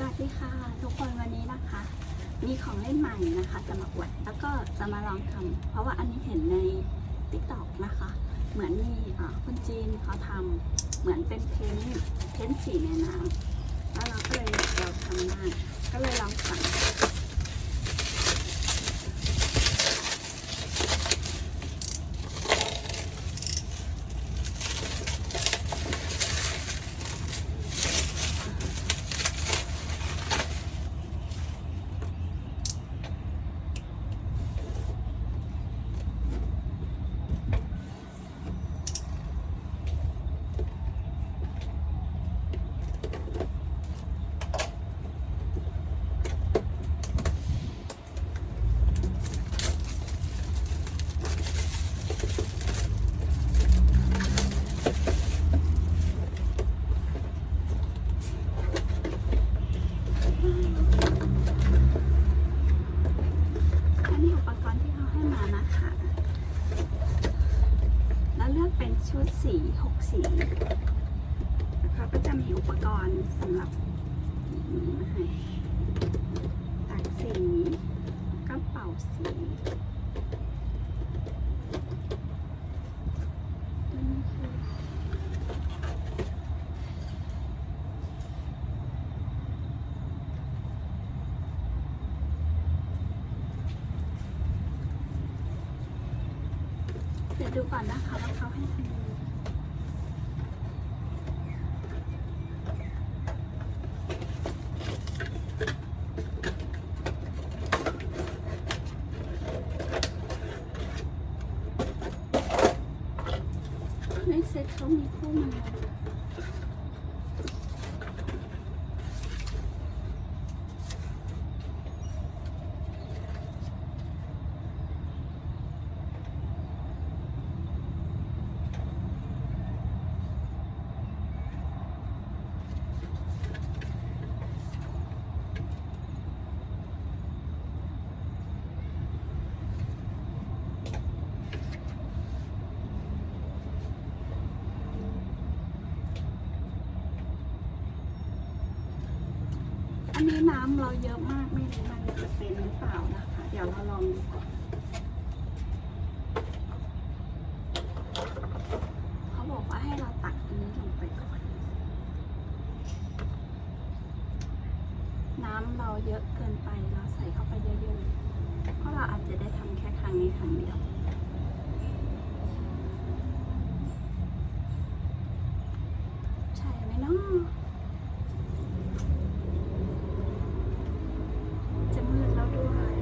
สวัสดีค่ะทุกคนวันนี้นะคะ มีของเล่นใหม่นะคะ จะมาอวดแล้วก็จะมาลองทำเพราะว่าอันนี้เห็นในติ๊กต็อกนะคะ เหมือนมีคนจีนเขาทำเหมือนเป็นเพ้นท์เพ้นสีในน้ำแล้วเราก็เลยเราทำได้ก็เลยลองสั่ง อันนี้อุปกรณ์ที่เขาให้มานะคะ แล้ว เป็นชุดสีหกสีแล้วเขาก็จะมีอุปกรณ์สำหรับนี้มาให้ตักสีกระเป๋าสีตัวนี้คือเดี๋ ยวดูก่อนนะคะว่าเขาให้ทำยังไง ในเซ็ตเขามีคู่มาอั นี้น้ำเราเยอะมากไม่รู้มันจะเป็นหรือเปล่านะคะ เดี๋ยวเราลองดูก่อนเขาบอกว่าให้เราตักอันนี้ลงไปก่อน น้ำเราเยอะเกินไปเราใส่เข้าไปเยอะๆเพราะเราอาจจะได้ทำแค่ครั้งนี้ครั้งเดียวใช่ไหมเนาะมืดแล้วด้วย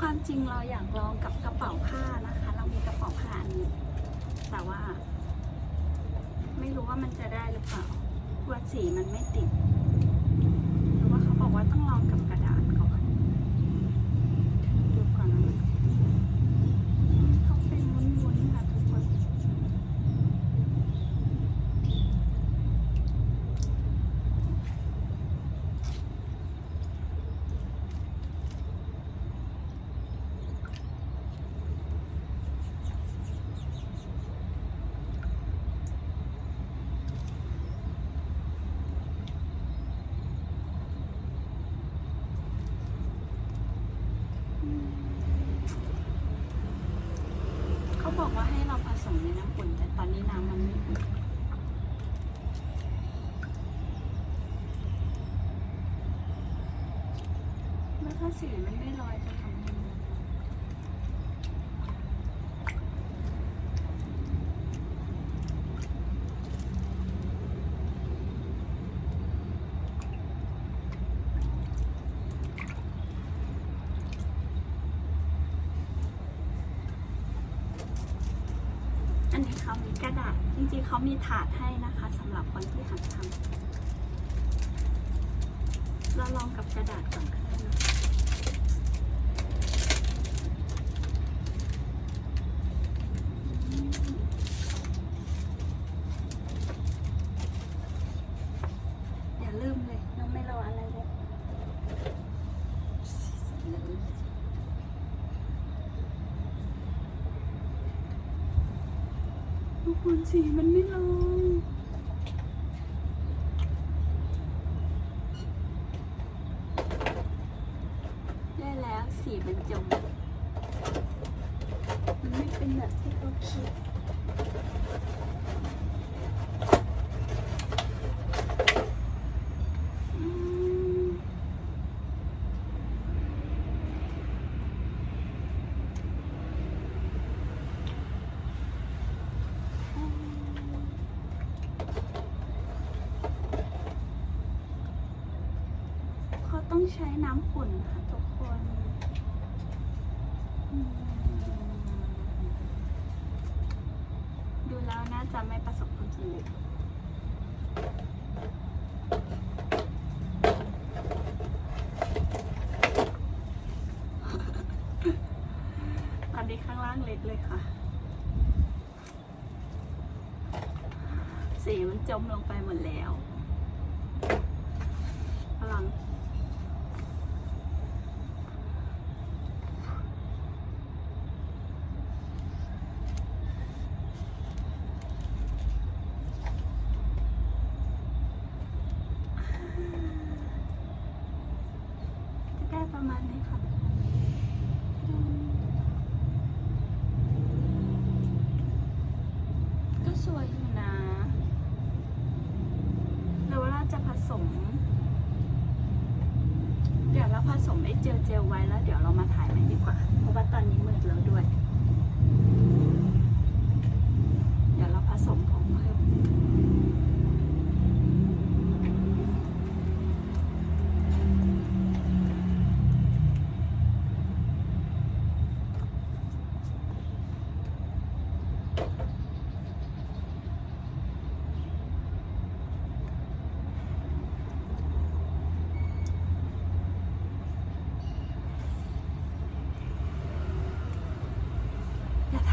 ความจริงเรา อยากลองกับกระเป๋าผ้านะคะ เรามีกระเป๋าผ้าอันนี้ แต่ว่า ไม่รู้ว่ามันจะได้หรือเปล่าว่าสีมันไม่ติดหรือว่าเขาบอกว่าต้องลองกับกระดาษ แล้วถ้าสีมันไม่ลอยจะทำยังไงอันนี้เขามีกระดาษ จริงๆเขามีถาดให้นะคะสำหรับคนที่หัดทำเราลองกับกระดาษก่อนค่ะ ทุกคนสีมันไม่ลงด้แล้วสีมันจม มันไม่เป็นแบบที่เขาคิด อืมเขาต้อง ใช้น้ำขุ่นค่ะทุกคนดูแล้วน่าจะไม่ประสบความสำเร็จตอนนี้ข้างล่างเล็กเลยค่ะ สีมันจมลงไปหมดแล้วพลังจะได้ประมาณนี้ค่ะ ก็สวยอยู่นะ หรือว่าเราจะผสม เดี๋ยวเราผสมไอ้ เจลเจลไว้แล้วเดี๋ยวเรามาถ่ายใหม่ดีกว่า เพราะว่าตอนนี้มืดแล้วด้วย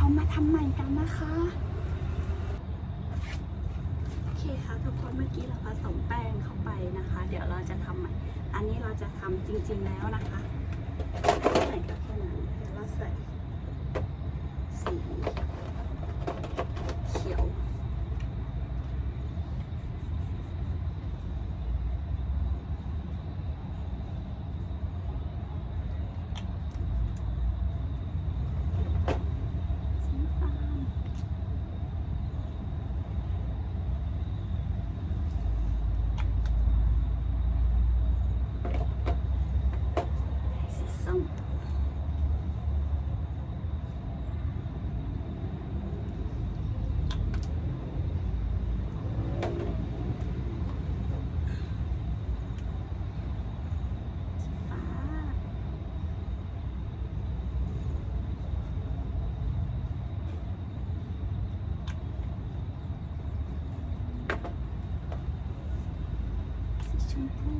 เรามาทำใหม่กันนะคะ โอเคค่ะทุกคนเมื่อกี้เราผสมแป้งเข้าไปนะคะ เดี๋ยวเราจะทำใหม่ อันนี้เราจะทำจริงๆแล้วนะคะใส่ก็แค่นั้นเดี๋ยวเราใส่เขียว สีฟ้าสีส้มสีฟ้า สีชมพู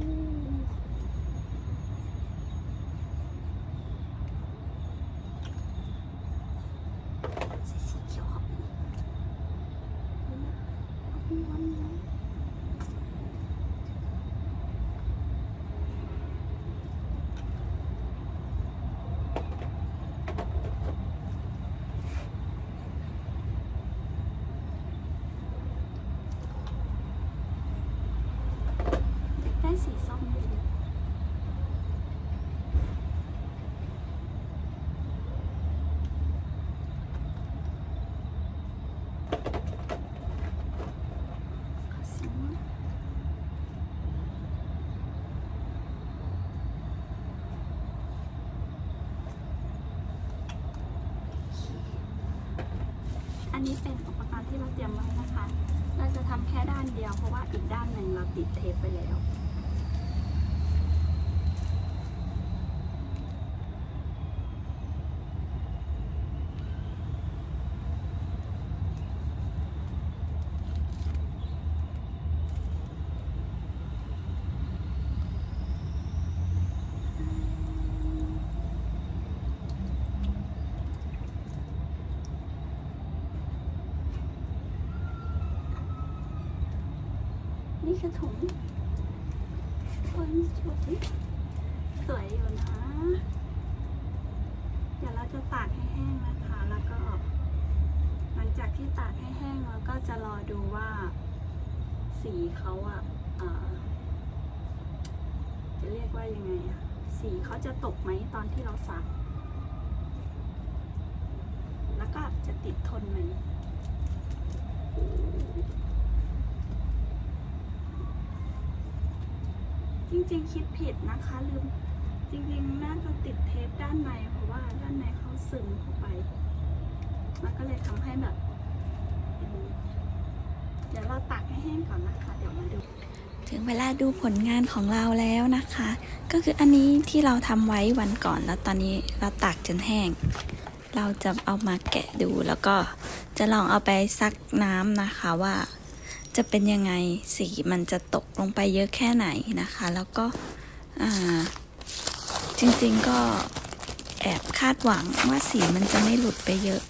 สีสีเขียวเข้าไปอีกเฮ้ยเอาไปวันไหนได้สีส้มเลยขอสีม่วง อันนี้เป็นอุปกรณ์ที่เราเตรียมไว้นะคะ เราจะทำแค่ด้านเดียวเพราะว่าอีกด้านหนึ่งเราติดเทปไปแล้ว นี่คือถุงโอ้ยสวยสวยอยู่นะ เดี๋ยวเราจะตากให้แห้งนะคะ แล้วก็ หลังจากที่ตากให้แห้งเราก็จะรอดูว่า สีเขาอะเอ่อจะเรียกว่ายังไงอะสีเขาจะตกไหมตอนที่เราสัก แล้วก็จะติดทนไหม จริงๆ คิดผิดนะคะลืมจริงๆ น่าจะติดเทปด้านใน เพราะว่าด้านในเขาซึมเข้าไป มันก็เลยทำให้แบบเป็นอย่างนี้เดี๋ยวเราตากให้แห้งก่อนนะคะ เดี๋ยวมาดู ถึงเวลาดูผลงานของเราแล้วนะคะ ก็คืออันนี้ที่เราทำไว้วันก่อนแล้วตอนนี้เราตากจนแห้ง เราจะเอามาแกะดูแล้วก็จะลองเอาไปซักน้ำนะคะว่า จะเป็นยังไงสีมันจะตกลงไปเยอะแค่ไหนนะคะ แล้วก็จริงๆก็แอบคาดหวังว่าสีมันจะไม่หลุดไปเยอะ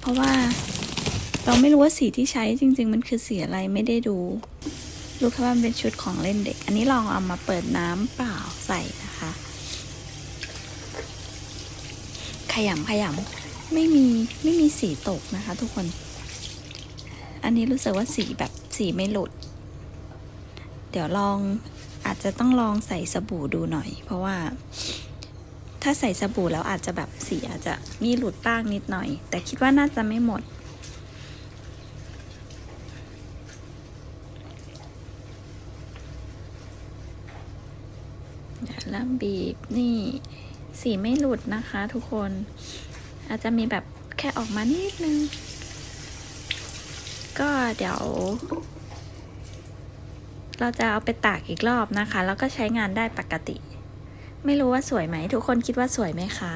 เพราะว่าเราไม่รู้ว่าสีที่ใช้จริง ๆ มันคือสีอะไรไม่ได้ดู รู้แค่ว่ามันเป็นชุดของเล่นเด็ก อันนี้ลองเอามาเปิดน้ำเปล่าใส่นะคะ ขยำขยำไม่มีไม่มีสีตกนะคะทุกคน อันนี้รู้สึกว่าสีแบบสีไม่หลุด เดี๋ยวลองอาจจะต้องลองใส่สบู่ดูหน่อย เพราะว่า ถ้าใส่สบู่แล้วอาจจะแบบสีอาจจะมีหลุดบ้างนิดหน่อย แต่คิดว่าน่าจะไม่หมดเดี๋ยวเริ่มบีบนี่สีไม่หลุดนะคะทุกคน อาจจะมีแบบแค่ออกมานิดนึง ก็เดี๋ยว เราจะเอาไปตากอีกรอบนะคะ แล้วก็ใช้งานได้ปกติ ไม่รู้ว่าสวยไหม ทุกคนคิดว่าสวยไหมคะ